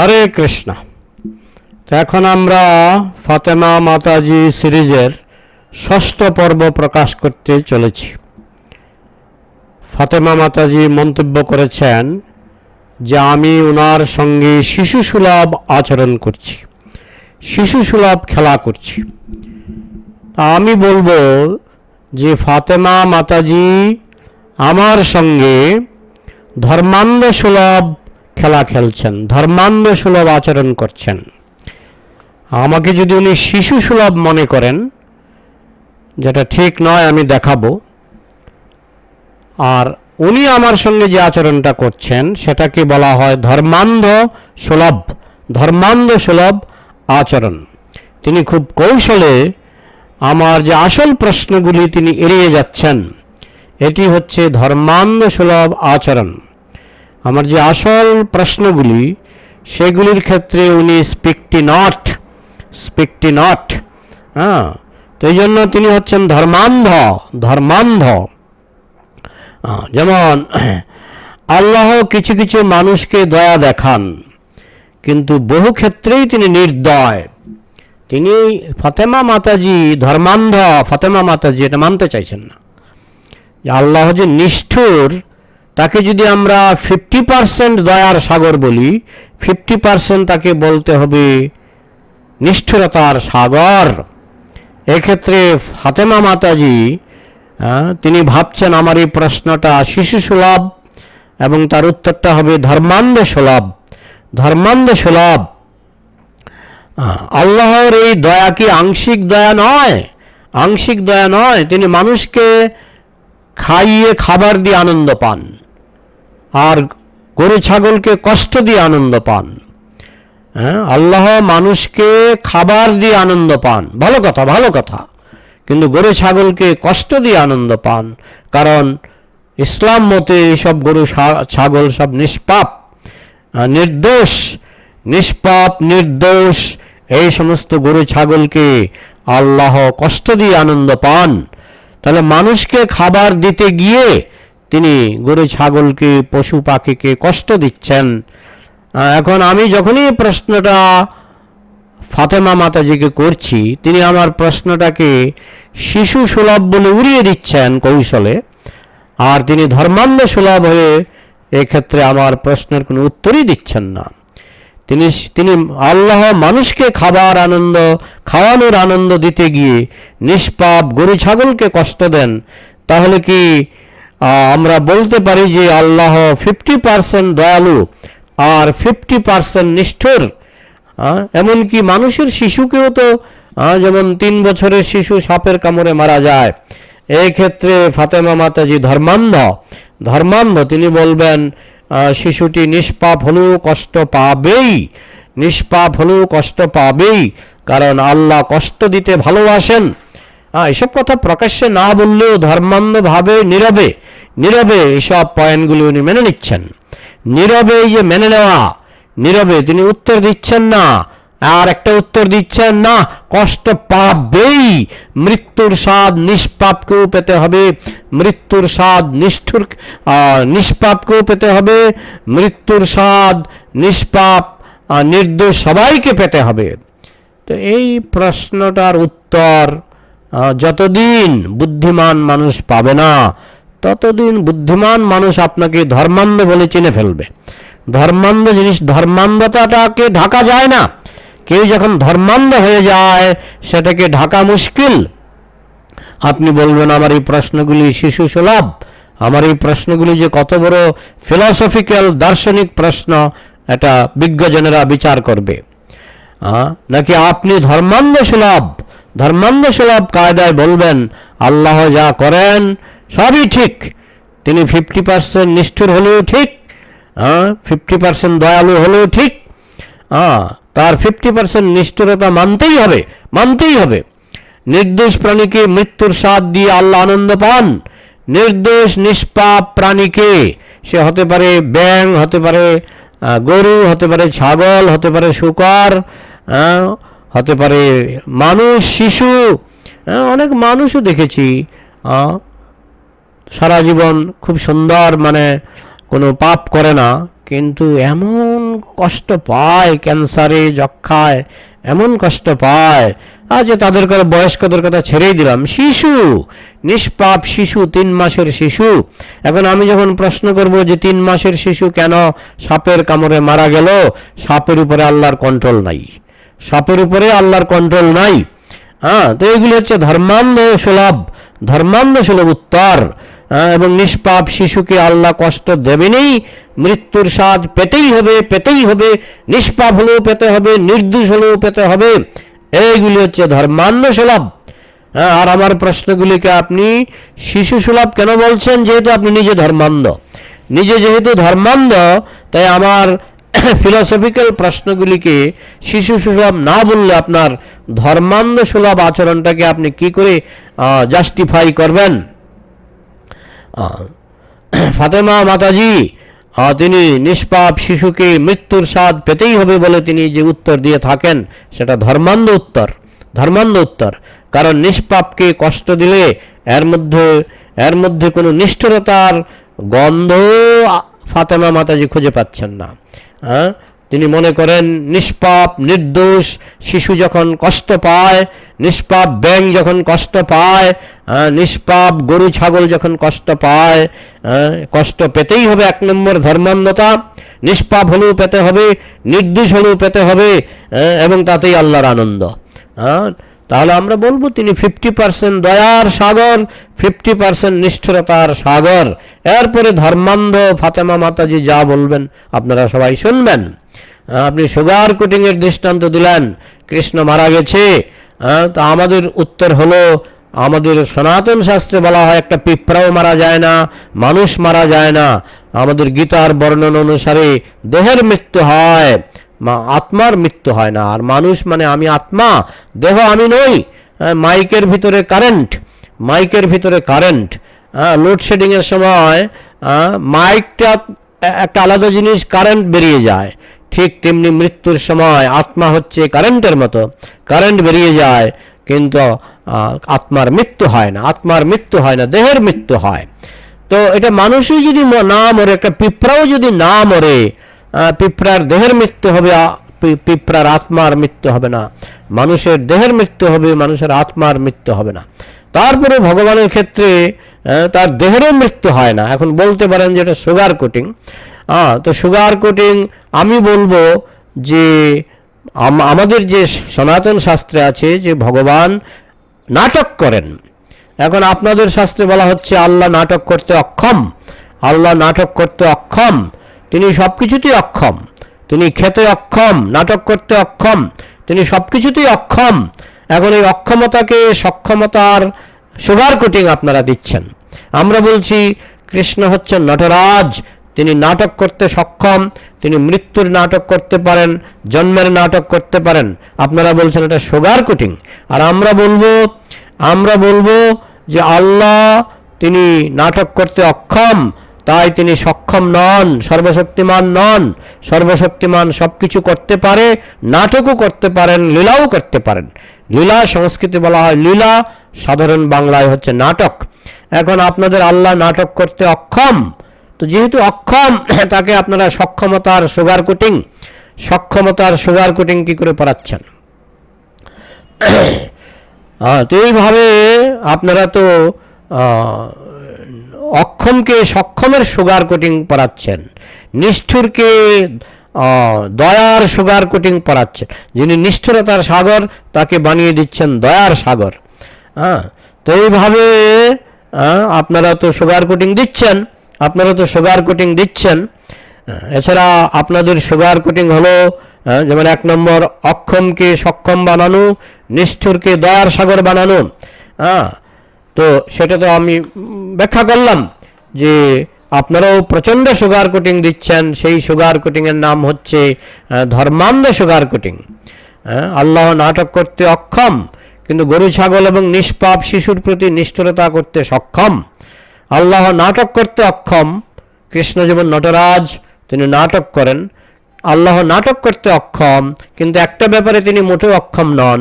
হরে কৃষ্ণ। এখন আমরা ফাতেমা মাতাজি সিরিজের ষষ্ঠ পর্ব প্রকাশ করতে চলেছি। ফাতেমা মাতাজি মন্তব্য করেছেন যে আমি ওনার সঙ্গে শিশু সুলভ আচরণ করছি, শিশু সুলভ খেলা করছি। আমি বলব যে ফাতেমা মাতাজি আমার সঙ্গে ধর্মান্ধ সুলভ খেলা খেলছেন, ধর্মান্ধ সুলভ আচরণ করছেন। আমাকে যদি উনি শিশু সুলভ মনে করেন, যেটা ঠিক নয় আমি দেখাবো, আর উনি আমার সঙ্গে যে আচরণটা করছেন, সেটাকে বলা হয় ধর্মান্ধ সুলভ ধর্মান্ধ সুলভ আচরণ। তিনি খুব কৌশলে আমার যে আসল প্রশ্নগুলি তিনি এড়িয়ে যাচ্ছেন, এটি হচ্ছে ধর্মান্ধ সুলভ আচরণ। আমার যে আসল প্রশ্নগুলি, সেগুলির ক্ষেত্রে উনি স্পিকটি নট স্পিকটি নট হ্যাঁ? তো এই জন্য তিনি হচ্ছেন ধর্মান্ধ ধর্মান্ধ। যেমন, আল্লাহ কিছু কিছু মানুষকে দয়া দেখান, কিন্তু বহু ক্ষেত্রেই তিনি নির্দয়। তিনি ফাতেমা মাতাজি ধর্মান্ধ, ফাতেমা মাতাজি এটা মানতে চাইছেন না। আল্লাহ যে নিষ্ঠুর তাকে যদি আমরা ফিফটি পার্সেন্ট দয়ার সাগর বলি ফিফটি পার্সেন্ট তাকে বলতে হবে নিষ্ঠুরতার সাগর। এক্ষেত্রে ফাতেমা মাতাজি তিনি ভাবছেন, আমার এই প্রশ্নটা শিশু সুলভ এবং তার উত্তরটা হবে ধর্মান্ধ সুলভ। ধর্মান্ধ সুলভ। আল্লাহর এই দয়া কি আংশিক দয়া নয়? আংশিক দয়া নয়। তিনি মানুষকে খাইয়ে খাবার দিয়ে আনন্দ পান। আর গরু ছাগলকে কষ্ট দিয়ে আনন্দ পান। হ্যাঁ আল্লাহ মানুষকে খাবার দিয়ে আনন্দ পান। ভালো কথা ভালো কথা। কিন্তু গরু ছাগলকে কষ্ট দিয়ে আনন্দ পান। কারণ ইসলাম মতে সব গরু ছাগল সব নিষ্পাপ নির্দোষ নিষ্পাপ, নির্দোষ। এই সমস্ত গরু ছাগলকে আল্লাহ কষ্ট দিয়ে আনন্দ পান। তাহলে মানুষকে খাবার দিতে গিয়ে তিনি গরু, ছাগলকে, পশু, পাখিকে কষ্ট দিচ্ছেন। এখন আমি যখনই প্রশ্নটা ফাতেমা মাতাজিকে করছি, তিনি আমার প্রশ্নটাকে শিশু সুলভ বলে উড়িয়ে দিচ্ছেন কৌশলে, আর তিনি ধর্মান্ধ সুলভ হয়ে এক্ষেত্রে আমার প্রশ্নের কোনো উত্তরই দিচ্ছেন না। তিনি তিনি আল্লাহ মানুষকে খাবার আনন্দ, খাওয়ানোর আনন্দ দিতে গিয়ে নিষ্পাপ গরু ছাগলকে কষ্ট দেন। তাহলে কি আমরা বলতে পারি যে আল্লাহ ফিফটি পার্সেন্ট দয়ালু আর ফিফটি পার্সেন্ট নিষ্ঠুর। এমনকি মানুষের শিশুকেও তো যেমন তিন বছরের শিশু সাপের কামড়ে মারা যায়। এই ক্ষেত্রে ফাতেমা মাতাজি ধর্মান্ধ ধর্মান্ধ, তিনি বলবেন শিশুটি নিষ্পাপ হলেও কষ্ট পাবেই, নিষ্পাপ হলেও কষ্ট পাবেই, কারণ আল্লাহ কষ্ট দিতে ভালোবাসেন। হ্যাঁ এসব কথা প্রকাশ্যে না বললেও ধর্মান্ধভাবে নীরবে নীরবে এসব পয়েন্টগুলি উনি মেনে নিচ্ছেন। নীরবে যে মেনে নেওয়া, নীরবে তিনি উত্তর দিচ্ছেন না আর একটা উত্তর দিচ্ছেন না, কষ্ট পাবেই। মৃত্যুর স্বাদ নিষ্পাপকেও পেতে হবে। মৃত্যুর স্বাদ নিষ্ঠুর নিষ্পাপকেও পেতে হবে। মৃত্যুর স্বাদ নিষ্পাপ নির্দোষ সবাইকে পেতে হবে। তো এই প্রশ্নটার উত্তর যতদিন বুদ্ধিমান মানুষ পাবে না, ততদিন বুদ্ধিমান মানুষ আপনাকে ধর্মান্ধ বলে চিনে ফেলবে। ধর্মান্ধ জিনিস, ধর্মান্ধতাটাকে ঢাকা যায় না। কেউ যখন ধর্মান্ধ হয়ে যায়, সেটাকে ঢাকা মুশকিল। আপনি বলবেন, আমার এই প্রশ্নগুলি শিশু সুলভ। আমার এই প্রশ্নগুলি যে কত বড় ফিলসফিক্যাল দার্শনিক প্রশ্ন, এটা বিজ্ঞজনেরা বিচার করবে। নাকি আপনি ধর্মান্ধ সুলভ? ধর্মান্ধ সুলভ কায়দায় বলবেন, আল্লাহ যা করেন, সবই ঠিক। তিনি ফিফটি পার্সেন্ট নিষ্ঠুর হলেও ঠিক। ফিফটি পার্সেন্ট দয়ালু হলেও ঠিক। হ্যাঁ তার ফিফটি পার্সেন্ট নিষ্ঠুরতা মানতেই হবে মানতেই হবে। নির্দোষ প্রাণীকে মৃত্যুর স্বাদ দিয়ে আল্লাহ আনন্দ পান। নির্দোষ, নিষ্পাপ প্রাণীকে সে হতে পারে ব্যাং হতে পারে গরু, হতে পারে ছাগল, হতে পারে শুকর হতে পারে মানুষ, শিশু অনেক মানুষও দেখেছি সারা জীবন খুব সুন্দর মানে কোনো পাপ করে না, কিন্তু এমন কষ্ট পায়, ক্যান্সারে যক্ষায় এমন কষ্ট পায়। আচ্ছা তাদের কথা বয়স্কদের কথা ছেড়েই দিলাম। শিশু, নিষ্পাপ শিশু, তিন মাসের শিশু। এখন আমি যখন প্রশ্ন করব যে তিন মাসের শিশু কেন সাপের কামড়ে মারা গেল, সাপের উপরে আল্লাহর কন্ট্রোল নাই। সাপের উপরে আল্লাহর কন্ট্রোল নাই। হ্যাঁ তো এগুলি হচ্ছে ধর্মান্ধ সুলভ ধর্মান্ধ সুলভ উত্তর। এবং নিষ্পাপ শিশুকে আল্লাহ কষ্ট দেবেনই। মৃত্যুর স্বাদ পেতেই হবে পেতেই হবে। নিষ্পাপ হলেও পেতে হবে নির্দোষ হলেও পেতে হবে। এইগুলি হচ্ছে ধর্মান্ধ সুলভ। হ্যাঁ, আর আমার প্রশ্নগুলিকে আপনি শিশু সুলভ কেন বলছেন? যেহেতু আপনি নিজে ধর্মান্ধ। নিজে যেহেতু ধর্মান্ধ তাই আমার ফিলসফিক্যাল প্রশ্নগুলিকে শিশু সুলভ না বললে আপনার ধর্মান্ধ সুলভ আচরণটাকে আপনি কি করে জাস্টিফাই করবেন? ফাতেমা মাতাজি তিনি নিষ্পাপ শিশুকে মৃত্যুর স্বাদ পেতেই হবে বলে তিনি যে উত্তর দিয়ে থাকেন, সেটা ধর্মান্ধ উত্তর ধর্মান্ধ উত্তর। কারণ নিষ্পাপকে কষ্ট দিলে এর মধ্যে এর মধ্যে কোনো নিষ্ঠুরতার গন্ধ ফাতেমা মাতাজি খুঁজে পাচ্ছেন না। হ্যাঁ তিনি মনে করেন, নিষ্পাপ, নির্দোষ, শিশু যখন কষ্ট পায়, নিষ্পাপ ব্যাং যখন কষ্ট পায় নিষ্পাপ গরু ছাগল যখন কষ্ট পায় কষ্ট পেতেই হবে এক নম্বর ধর্মান্ধতা, নিষ্পাপ হলেও পেতে হবে, নির্দোষ হলেও পেতে হবে এবং তাতেই আল্লাহর আনন্দ। তাহলে আমরা বলব তিনি ফিফটি পার্সেন্ট দয়ার সাগর ফিফটি পার্সেন্ট নিষ্ঠুরতার সাগর। এরপরে ধর্মান্ধ ফাতেমা মাতাজি যা বলবেন, আপনারা সবাই শুনবেন। আপনি সুগার কোটিংয়ের দৃষ্টান্ত দিলেন, কৃষ্ণ মারা গেছে। তা আমাদের উত্তর হলো, আমাদের সনাতন শাস্ত্রে বলা হয়, একটা পিঁপড়াও মারা যায় না, মানুষ মারা যায় না। আমাদের গীতার বর্ণন অনুসারে দেহের মৃত্যু হয় আত্মার মৃত্যু হয় না। আর মানুষ মানে আমি আত্মা, দেহ আমি নই। মাইকের ভিতরে কারেন্ট, মাইকের ভিতরে কারেন্ট। লোডশেডিংয়ের সময় মাইকটা একটা আলাদা জিনিস, কারেন্ট বেরিয়ে যায়। ঠিক তেমনি মৃত্যুর সময় আত্মা হচ্ছে কারেন্টের মতো। কারেন্ট বেরিয়ে যায়, কিন্তু আত্মার মৃত্যু হয় না। আত্মার মৃত্যু হয় না, দেহের মৃত্যু হয়। তো এটা মানুষই যদি না মরে, একটা পিঁপড়াও যদি না মরে পিঁপড়ার দেহের মৃত্যু হবে পিঁপড়ার আত্মার মৃত্যু হবে না। মানুষের দেহের মৃত্যু হবে, মানুষের আত্মার মৃত্যু হবে না। তারপরে ভগবানের ক্ষেত্রে তার দেহেরও মৃত্যু হয় না। এখন বলতে পারেন যে এটা সুগার কোটিং তো সুগার কোটিং আমি বলব যে আম- আমাদের যে সনাতন শাস্ত্রে আছে যে ভগবান নাটক করেন। এখন আপনাদের শাস্ত্রে বলা হচ্ছে, আল্লাহ নাটক করতে অক্ষম, আল্লাহ নাটক করতে অক্ষম, তিনি সব কিছুতেই অক্ষম, তিনি খেতে অক্ষম, নাটক করতে অক্ষম, তিনি সব কিছুতেই অক্ষম। এখন এই অক্ষমতাকে সক্ষমতার সুগার কোটিং আপনারা দিচ্ছেন। আমরা বলছি, কৃষ্ণ হচ্ছেন নটরাজ তিনি নাটক করতে সক্ষম, তিনি মৃত্যুর নাটক করতে পারেন, জন্মের নাটক করতে পারেন। আপনারা বলছেন এটা সুগার কোটিং। আর আমরা বলব আমরা বলব যে আল্লাহ তিনি নাটক করতে অক্ষম, তাই তিনি সক্ষম নন, সর্বশক্তিমান নন। সর্বশক্তিমান সব কিছু করতে পারে, নাটকও করতে পারেন, লীলাও করতে পারেন। লীলা সংস্কৃতি বলা হয় লীলা, সাধারণ বাংলায় হচ্ছে নাটক। এখন আপনাদের আল্লাহ নাটক করতে অক্ষম তো যেহেতু অক্ষম, তাকে আপনারা সক্ষমতার সুগার কোটিং সক্ষমতার সুগার কোটিং কি করে পড়াচ্ছেন? তো এইভাবে আপনারা তো অক্ষমকে সক্ষমের সুগার কোটিং পড়াচ্ছেন, নিষ্ঠুরকে দয়ার সুগার কোটিং পড়াচ্ছেন। যিনি নিষ্ঠুরতার সাগর, তাকে বানিয়ে দিচ্ছেন দয়ার সাগর। হ্যাঁ তো এইভাবে আপনারা তো সুগার কোটিং দিচ্ছেন। আপনারা তো সুগার কোটিং দিচ্ছেন। এছাড়া আপনাদের সুগার কোটিং হলো যেমন এক নম্বর অক্ষমকে সক্ষম বানানো, নিষ্ঠুরকে দয়ার সাগর বানানো। হ্যাঁ তো সেটা তো আমি ব্যাখ্যা করলাম যে আপনারাও প্রচণ্ড সুগার কোটিং দিচ্ছেন, সেই সুগার কোটিংয়ের নাম হচ্ছে ধর্মান্ধ সুগার কোটিং আল্লাহ নাটক করতে অক্ষম, কিন্তু গরু, ছাগল এবং নিষ্পাপ শিশুর প্রতি নিষ্ঠুরতা করতে সক্ষম। আল্লাহ নাটক করতে অক্ষম। কৃষ্ণ যেমন নটরাজ, তিনি নাটক করেন। আল্লাহ নাটক করতে অক্ষম, কিন্তু একটা ব্যাপারে তিনি মোটেও অক্ষম নন।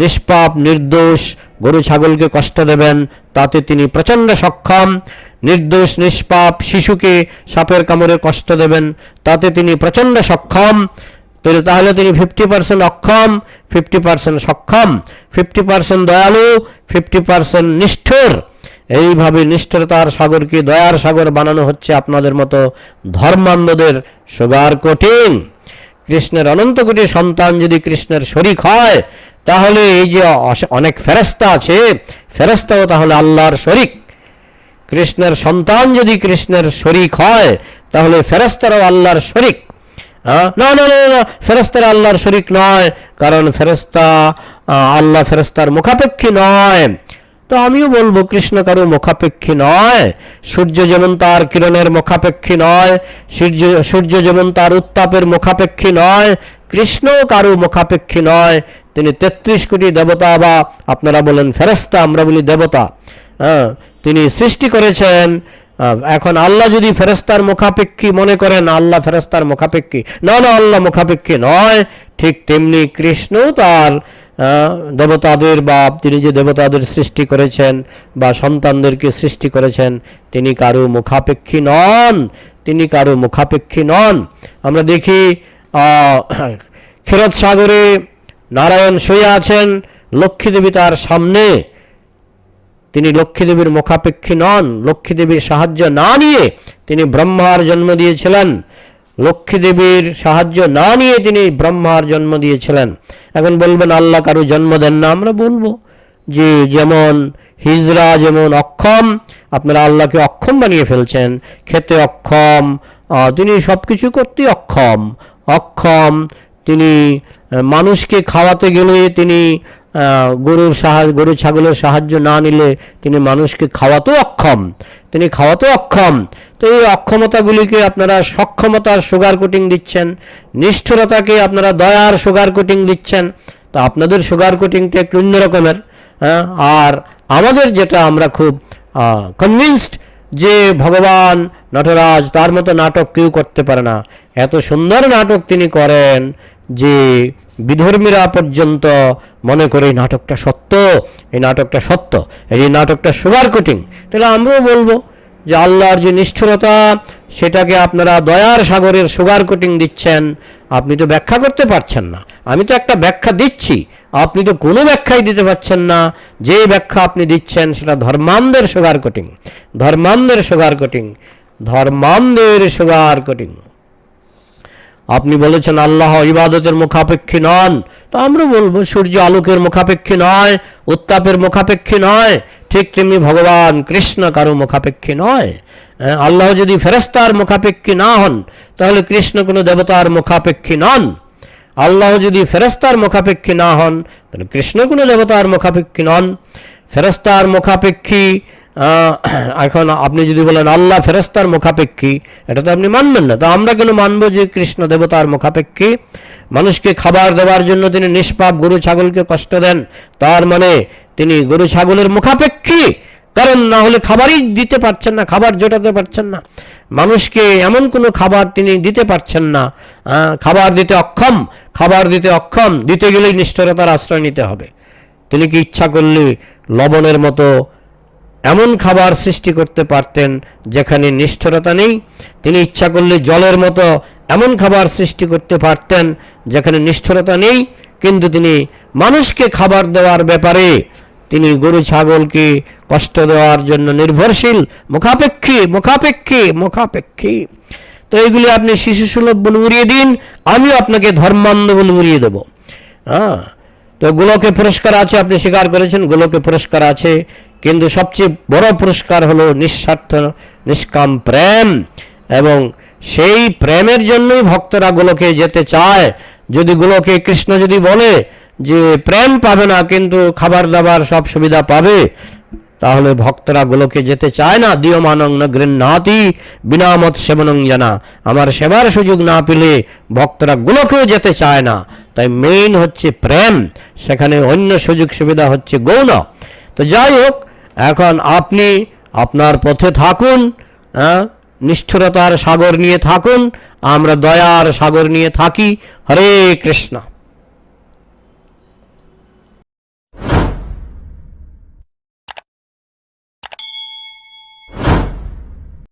নিষ্পাপ, নির্দোষ, গরু ছাগলকে কষ্ট দেবেন, তাতে তিনি প্রচণ্ড সক্ষম। নির্দোষ, নিষ্পাপ শিশুকে সাপের কামড়ে কষ্ট দেবেন, তাতে তিনি প্রচণ্ড সক্ষম। তাহলে তিনি ফিফটি পার্সেন্ট অক্ষম ফিফটি পার্সেন্ট সক্ষম ফিফটি পার্সেন্ট দয়ালু ফিফটি পার্সেন্ট নিষ্ঠুর। এইভাবে নিষ্ঠুরতার সাগরকে দয়ার সাগর বানানো হচ্ছে আপনাদের মতো ধর্মান্ধদের? সুগার কঠিন। কৃষ্ণের অনন্ত কোটি সন্তান যদি কৃষ্ণের শরিক হয়, তাহলে এই যে অনেক ফেরেস্তা আছে ফেরেস্তাও তাহলে আল্লাহর শরিক। কৃষ্ণের সন্তান যদি কৃষ্ণের শরিক হয়, তাহলে ফেরেস্তারাও আল্লাহর শরিক? না না না না ফেরেস্তারা আল্লাহর শরিক নয়, কারণ ফেরেস্তা আল্লাহ ফেরেস্তার মুখাপেক্ষী নয়। তো আমিও বলব, কৃষ্ণ কারও মুখাপেক্ষী নয়, সূর্য যেমন তার কিরণের মুখাপেক্ষী নয়, সূর্য সূর্য যেমন তার উত্তাপের মুখাপেক্ষী নয় কৃষ্ণ কারও মুখাপেক্ষী নয়। তিনি তেত্রিশ কোটি দেবতা বা আপনারা বলেন ফেরেস্তা আমরা বলি দেবতা। হ্যাঁ তিনি সৃষ্টি করেছেন। এখন আল্লাহ যদি ফেরেস্তার মুখাপেক্ষী মনে করেন, আল্লাহ ফেরেস্তার মুখাপেক্ষী। না না, আল্লাহ মুখাপেক্ষী নয়। ঠিক তেমনি কৃষ্ণ তার দেবতাদের বা তিনি যে দেবতাদের সৃষ্টি করেছেন বা সন্তানদেরকে সৃষ্টি করেছেন তিনি কারও মুখাপেক্ষী নন তিনি কারও মুখাপেক্ষী নন। আমরা দেখি আহ, ক্ষীরোদ সাগরে নারায়ণ শুয়ে আছেন লক্ষ্মী দেবী তার সামনে। তিনি লক্ষ্মীদেবীর মুখাপেক্ষী নন লক্ষ্মীদেবীর সাহায্য না নিয়ে তিনি ব্রহ্মার জন্ম দিয়েছিলেন। লক্ষ্মীদেবীর সাহায্য না নিয়ে তিনি ব্রহ্মার জন্ম দিয়েছিলেন। এখন বলবেন, আল্লাহ কারও জন্ম দেন না। আমরা বলব যে, যেমন হিজরা, যেমন অক্ষম, আপনারা আল্লাহকে অক্ষম বানিয়ে ফেলছেন। খেতে অক্ষম তিনি সব কিছু করতে অক্ষম। অক্ষম, তিনি মানুষকে খাওয়াতে গেলে তিনি গরুর সাহায্য, গরু ছাগলের সাহায্য না নিলে তিনি মানুষকে খাওয়াতেও অক্ষম। তিনি খাওয়াতেও অক্ষম। তো এই অক্ষমতাগুলিকে আপনারা সক্ষমতার সুগার কোটিং দিচ্ছেন, নিষ্ঠুরতাকে আপনারা দয়ার সুগার কোটিং দিচ্ছেন। তো আপনাদের সুগার কোটিংটা একটু অন্যরকমের হ্যাঁ? আর আমাদের যেটা আমরা খুব কনভিনসড যে ভগবান নটরাজ তার মতো নাটক কেউ করতে পারে না। এত সুন্দর নাটক তিনি করেন যে বিধর্মীরা পর্যন্ত মনে করে এই নাটকটা সত্য, এই নাটকটা সত্য এই নাটকটা সুগার কোটিং। তাহলে আমরাও বলব যে আল্লাহর যে নিষ্ঠুরতা, সেটাকে আপনারা দয়ার সাগরের সুগার কোটিং দিচ্ছেন, আপনি তো ব্যাখ্যা করতে পারছেন না। আমি তো একটা ব্যাখ্যা দিচ্ছি, আপনি তো কোনো ব্যাখ্যাই দিতে পারছেন না। যে ব্যাখ্যা আপনি দিচ্ছেন, সেটা ধর্মান্ধের সুগার কোটিং। ধর্মান্ধের সুগার কোটিং। ধর্মান্ধের সুগার কোটিং। আপনি বলেছেন আল্লাহ ইবাদতের মুখাপেক্ষী নন। তো আমরা বলব, সূর্য আলোকের মুখাপেক্ষী নয়, উত্তাপের মুখাপেক্ষী নয়, ঠিক তেমনি ভগবান কৃষ্ণ কারও মুখাপেক্ষী নয়। আল্লাহ যদি ফেরেস্তার মুখাপেক্ষী না হন, তাহলে কৃষ্ণ কোনো দেবতার মুখাপেক্ষী নন। আল্লাহ যদি ফেরেস্তার মুখাপেক্ষী না হন, তাহলে কৃষ্ণ কোনো দেবতার মুখাপেক্ষী নন। ফেরেস্তার মুখাপেক্ষী এখন আপনি যদি বলেন আল্লাহ ফেরেস্তার মুখাপেক্ষী, এটা তো আপনি মানবেন না। তো আমরা কেন মানব যে কৃষ্ণ দেবতার মুখাপেক্ষী? মানুষকে খাবার দেওয়ার জন্য তিনি নিষ্পাপ গরু ছাগলকে কষ্ট দেন, তার মানে তিনি গরু ছাগলের মুখাপেক্ষী। কারণ না হলে খাবারই দিতে পারছেন না, খাবার জোটাতে পারছেন না। মানুষকে এমন কোনো খাবার তিনি দিতে পারছেন না। খাবার দিতে অক্ষম, খাবার দিতে অক্ষম, দিতে গেলেই নিষ্ঠুরতার আশ্রয় নিতে হবে। তিনি কি ইচ্ছা করলে লবণের মতো এমন খাবার সৃষ্টি করতে পারতেন যেখানে নিষ্ঠুরতা নেই। তিনি ইচ্ছা করলে জলের মতো এমন খাবার সৃষ্টি করতে পারতেন যেখানে নিষ্ঠুরতা নেই, কিন্তু তিনি মানুষকে খাবার দেওয়ার ব্যাপারে তিনি গরু, ছাগলকে কষ্ট দেওয়ার জন্য নির্ভরশীল, মুখাপেক্ষী মুখাপেক্ষী মুখাপেক্ষী। তো এইগুলি আপনি শিশু সুলভ বলে উড়িয়ে দিন, আমিও আপনাকে ধর্মান্ধ বলে উড়িয়ে দেবো। হ্যাঁ তো গোলকে পুরস্কার আছে, আপনি স্বীকার করেছেন, গোলকে পুরস্কার আছে। কিন্তু সবচেয়ে বড় পুরস্কার হলো নিঃস্বার্থ, নিষ্কাম প্রেম। এবং সেই প্রেমের জন্যই ভক্তরা গোলকে যেতে চায়। যদি গোলকে কৃষ্ণ যদি বলে যে প্রেম পাবে না, কিন্তু খাবার দাবার সব সুবিধা পাবে, তাহলে ভক্তরা গোলকে যেতে চায় না। দিয়মানং না গৃহ্ণাতি, বিনামত সেবনং জানা। আমার সেবার সুযোগ না পেলে ভক্তরা গোলকেও যেতে চায় না। তাই মেইন হচ্ছে প্রেম। সেখানে অন্য সুযোগ সুবিধা হচ্ছে গৌণ। তো যাই হোক এখন আপনি আপনার পথে থাকুন হ্যাঁ? নিষ্ঠুরতার সাগর নিয়ে থাকুন, আমরা দয়ার সাগর নিয়ে থাকি। হরে কৃষ্ণ।